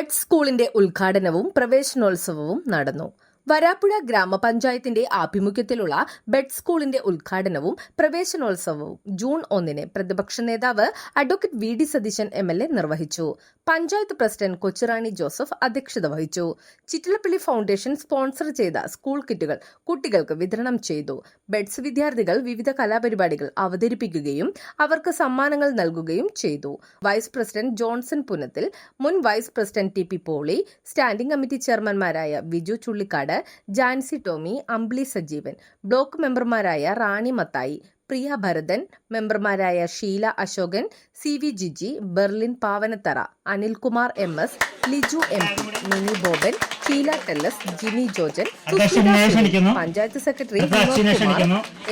Bed സ്കൂളിന്റെ ഉദ്ഘാടനവും പ്രവേശനോത്സവവും നടന്നു. വരാപ്പുഴ ഗ്രാമപഞ്ചായത്തിന്റെ ആഭിമുഖ്യത്തിലുള്ള ബെഡ് സ്കൂളിന്റെ ഉദ്ഘാടനവും പ്രവേശനോത്സവവും ജൂൺ ഒന്നിന് പ്രതിപക്ഷ നേതാവ് advocate V D Satheesan M L A നിർവഹിച്ചു. പഞ്ചായത്ത് പ്രസിഡന്റ് കൊച്ചുറാണി ജോസഫ് അധ്യക്ഷത വഹിച്ചു. ചിറ്റിലപ്പള്ളി ഫൗണ്ടേഷൻ സ്പോൺസർ ചെയ്ത സ്കൂൾ കിറ്റുകൾ കുട്ടികൾക്ക് വിതരണം ചെയ്തു. ബെഡ്സ് വിദ്യാർത്ഥികൾ വിവിധ കലാപരിപാടികൾ അവതരിപ്പിക്കുകയും അവർക്ക് സമ്മാനങ്ങൾ നൽകുകയും ചെയ്തു. വൈസ് പ്രസിഡന്റ് ജോൺസൺ പുനത്തിൽ മുൻ vice president T P Poly standing committee ചെയർമാൻമാരായ Viju Chullikkad Jancy Tomy Ambli Sajeevan block മെമ്പർമാരായ റാണി മത്തായി പ്രിയ ഭരതൻ മെമ്പർമാരായ Sheela Ashokan C V Jiji Berlin Pavanathara Anilkumar M S Liju M P Mini Boban Sheela Tellus Jini Jojan. Panchayat secretary.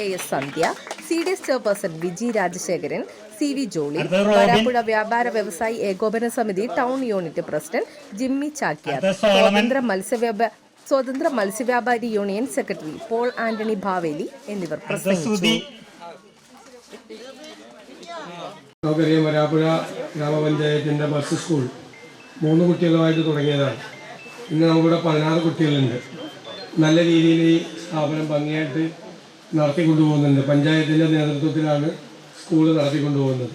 A S Sandhya C D S chairperson Viji Rajasekharan C V Jolly. Varapuzha വ്യാപാര വ്യവസായി ഏകോപന സമിതി town unit president Jimmy Chakyar. സ്വതന്ത്ര മത്സ്യവ്യാപാര സ്വതന്ത്ര മത്സ്യവ്യാപാരി union secretary Paul Antony Bhaveli എന്നിവർ പ്രസംഗിച്ചു നമുക്കറിയാം വരാപ്പുഴ ഗ്രാമപഞ്ചായത്തിന്റെ ബസ് സ്കൂൾ. മൂന്ന് കുട്ടികളുമായിട്ട് തുടങ്ങിയതാണ്. ഇന്ന് നമുക്കിവിടെ പതിനാറ് കുട്ടികളുണ്ട്. നല്ല രീതിയിൽ ഈ സ്ഥാപനം ഭംഗിയായിട്ട് നടത്തിക്കൊണ്ടുപോകുന്നുണ്ട് പഞ്ചായത്തിന്റെ നേതൃത്വത്തിലാണ് സ്കൂൾ നടത്തിക്കൊണ്ടുപോകുന്നത്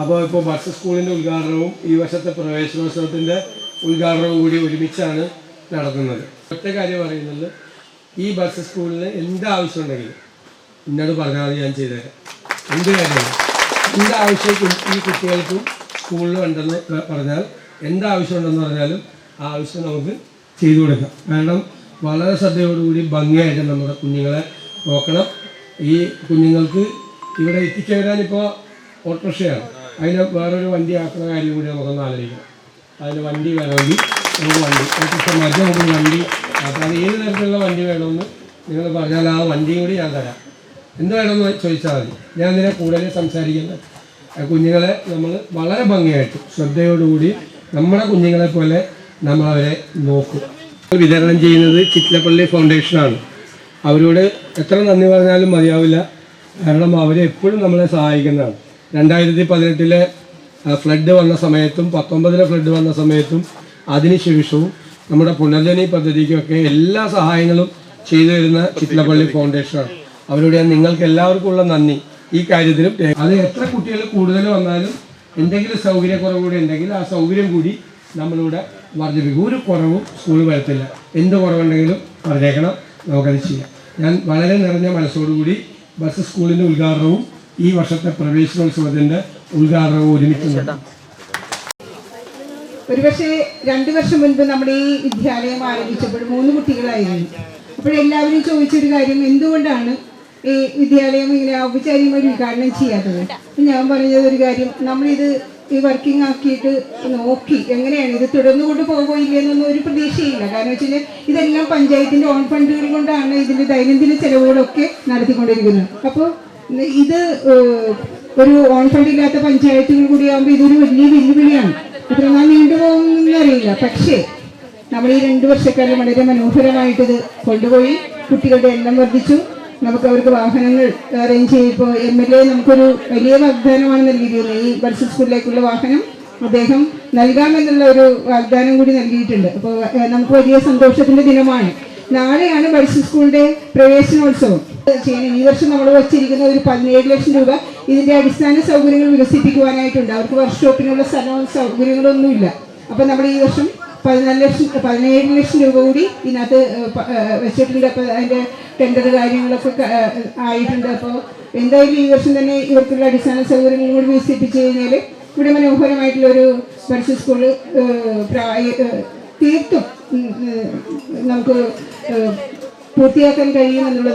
അപ്പോൾ ഇപ്പോൾ ബസ് സ്കൂളിന്റെ ഉദ്ഘാടനവും ഈ വർഷത്തെ പ്രവേശനോത്സവത്തിന്റെ ഉദ്ഘാടനവും കൂടി ഒരുമിച്ചാണ് നടത്തുന്നത്. ഒറ്റ കാര്യം പറയുന്നത് ഈ ബസ് സ്കൂളിന് എന്ത് ആവശ്യമുണ്ടെങ്കിലും എന്നോട് പറഞ്ഞാൽ ഞാൻ ചെയ്തുതരാം എന്ത് എന്താവശ്യം ഈ കുട്ടികൾക്കും സ്കൂളിൽ ഉണ്ടെന്ന് പറഞ്ഞാൽ എന്താവശ്യം ഉണ്ടെന്ന് പറഞ്ഞാലും ആ ആവശ്യം നമുക്ക് ചെയ്തു കൊടുക്കാം. കാരണം വളരെ ശ്രദ്ധയോടുകൂടി ഭംഗിയായിട്ട് നമ്മുടെ കുഞ്ഞുങ്ങളെ നോക്കണം. ഈ കുഞ്ഞുങ്ങൾക്ക് ഇവിടെ എത്തിച്ചേരാനിപ്പോൾ ഓട്ടോറിക്ഷയാണ്. അതിന് വേറൊരു വണ്ടി ആക്കുന്ന കാര്യം കൂടി നമുക്കൊന്ന് ആലോചിക്കണം അതിന് വണ്ടി വേണമെങ്കിൽ നമുക്ക് വണ്ടി ഓട്ടോറിക്ഷമാർക്ക് നമുക്ക് വണ്ടി അപ്പോൾ അത് ഏത് തരത്തിലുള്ള വണ്ടി വേണമെന്ന് നിങ്ങൾ പറഞ്ഞാൽ ആ വണ്ടിയും കൂടി ഞാൻ തരാം. എന്ത് വേണമെന്ന് ചോദിച്ചാൽ മതി. ഞാൻ ഇതിനെ കൂടുതൽ സംസാരിക്കുന്നത് ആ കുഞ്ഞുങ്ങളെ നമ്മൾ വളരെ ഭംഗിയായിട്ട് ശ്രദ്ധയോടുകൂടി നമ്മുടെ കുഞ്ഞുങ്ങളെ പോലെ നമ്മളവരെ നോക്കും. വിതരണം ചെയ്യുന്നത് ചിറ്റലപ്പള്ളി ഫൗണ്ടേഷനാണ് അവരോട് എത്ര നന്ദി പറഞ്ഞാലും മതിയാവില്ല. കാരണം അവരെപ്പോഴും നമ്മളെ സഹായിക്കുന്നതാണ്. രണ്ടായിരത്തി പതിനെട്ടിലെ ഫ്ലഡ് വന്ന സമയത്തും പത്തൊമ്പതിലെ ഫ്ലഡ് വന്ന സമയത്തും അതിനുശേഷവും നമ്മുടെ പുനർജനി പദ്ധതിക്കൊക്കെ എല്ലാ സഹായങ്ങളും ചെയ്തു തരുന്ന ചിറ്റിലപ്പള്ളി ഫൗണ്ടേഷനാണ് അവരോട് ഞാൻ നിങ്ങൾക്ക് എല്ലാവർക്കും ഉള്ള നന്ദി. ഈ കാര്യത്തിലും അത് എത്ര കുട്ടികൾ കൂടുതൽ വന്നാലും എന്തെങ്കിലും സൗകര്യക്കുറവ് കൂടി ഉണ്ടെങ്കിൽ ആ സൗകര്യം കൂടി നമ്മളിവിടെ വർദ്ധിപ്പിക്കും. ഒരു കുറവും സ്കൂളിൽ വരത്തില്ല. എന്ത് കുറവുണ്ടെങ്കിലും പറഞ്ഞേക്കണം. നമുക്കത് ചെയ്യാം. ഞാൻ വളരെ നിറഞ്ഞ മനസ്സോടുകൂടി ബസ് സ്കൂളിന്റെ ഉദ്ഘാടനവും ഈ വർഷത്തെ പ്രവേശനോത്സവത്തിന്റെ ഉദ്ഘാടനവും ഒരുമിക്കുന്നുണ്ട് ഒരുപക്ഷെ രണ്ടു വർഷം മുൻപ് നമ്മുടെ ഈ വിദ്യാലയം ആരംഭിച്ചപ്പോൾ മൂന്ന് കുട്ടികളായിരുന്നു. അപ്പോഴെല്ലാവരും ചോദിച്ചൊരു കാര്യം എന്തുകൊണ്ടാണ് ഈ വിദ്യാലയം ഇങ്ങനെ ഔപചാരികമായി ഉദ്ഘാടനം ചെയ്യാത്തത്. ഞാൻ പറഞ്ഞത് ഒരു കാര്യം നമ്മളിത് ഈ വർക്കിംഗ് ആക്കിയിട്ട് നോക്കി എങ്ങനെയാണ് ഇത് തുടർന്നു കൊണ്ട് പോകുമോ ഇല്ലെന്നൊന്നും ഒരു പ്രതീക്ഷയില്ല. കാരണം വെച്ച് കഴിഞ്ഞാൽ ഇതെല്ലാം പഞ്ചായത്തിന്റെ ഓൺ ഫണ്ടുകൾ കൊണ്ടാണ് ഇതിന്റെ ദൈനംദിന ചെലവുകളൊക്കെ നടത്തിക്കൊണ്ടിരിക്കുന്നത്. അപ്പോൾ ഇത് ഒരു ഓൺ ഫണ്ട് ഇല്ലാത്ത പഞ്ചായത്തുകൾ കൂടിയാകുമ്പോൾ ഇതൊരു വലിയ വെല്ലുവിളിയാണ്. ഇത്ര നാൾ നീണ്ടുപോകുന്നറിയില്ല പക്ഷേ നമ്മൾ ഈ രണ്ട് വർഷക്കാലം വളരെ മനോഹരമായിട്ടിത് ഇത് കൊണ്ടുപോയി കുട്ടികളുടെ എണ്ണം വർദ്ധിച്ചു. നമുക്ക് അവർക്ക് വാഹനങ്ങൾ അറേഞ്ച് ചെയ്യുമ്പോൾ എം എൽ എ നമുക്കൊരു വലിയ വാഗ്ദാനമാണ് നൽകിയിരുന്നത് ഈ ബഡ്സ് സ്കൂളിലേക്കുള്ള വാഹനം അദ്ദേഹം നൽകാമെന്നുള്ള ഒരു വാഗ്ദാനം കൂടി നൽകിയിട്ടുണ്ട്. അപ്പോൾ നമുക്ക് വലിയ സന്തോഷത്തിന്റെ ദിനമാണ്. നാളെയാണ് ബഡ്സ് സ്കൂളിന്റെ പ്രവേശനോത്സവം. ചെയ്യണം ഈ വർഷം നമ്മൾ വച്ചിരിക്കുന്ന ഒരു പതിനേഴ് ലക്ഷം രൂപ ഇതിന്റെ അടിസ്ഥാന സൗകര്യങ്ങൾ വികസിപ്പിക്കുവാനായിട്ടുണ്ട്. അവർക്ക് വർക്ക്ഷോപ്പിനുള്ള സ്ഥലവും സൗകര്യങ്ങളൊന്നുമില്ല. അപ്പം നമ്മൾ ഈ വർഷം പതിനാല് ലക്ഷം പതിനേഴ് ലക്ഷം രൂപ കൂടി ഇതിനകത്ത് വെച്ചിട്ടുണ്ട്. അപ്പോൾ അതിന്റെ ടെൻഡർ കാര്യങ്ങളൊക്കെ ആയിട്ടുണ്ട്. അപ്പോൾ എന്തായാലും ഈ വർഷം തന്നെ ഇവർക്കുള്ള അടിസ്ഥാന സൗകര്യങ്ങൾ കൂടി വികസിപ്പിച്ച് കഴിഞ്ഞാൽ ഇവിടെ മനോഹരമായിട്ടുള്ളൊരു ബഡ്സ് സ്കൂൾ തീർത്തും നമുക്ക് പൂർത്തിയാക്കാൻ കഴിയുമെന്നുള്ളത്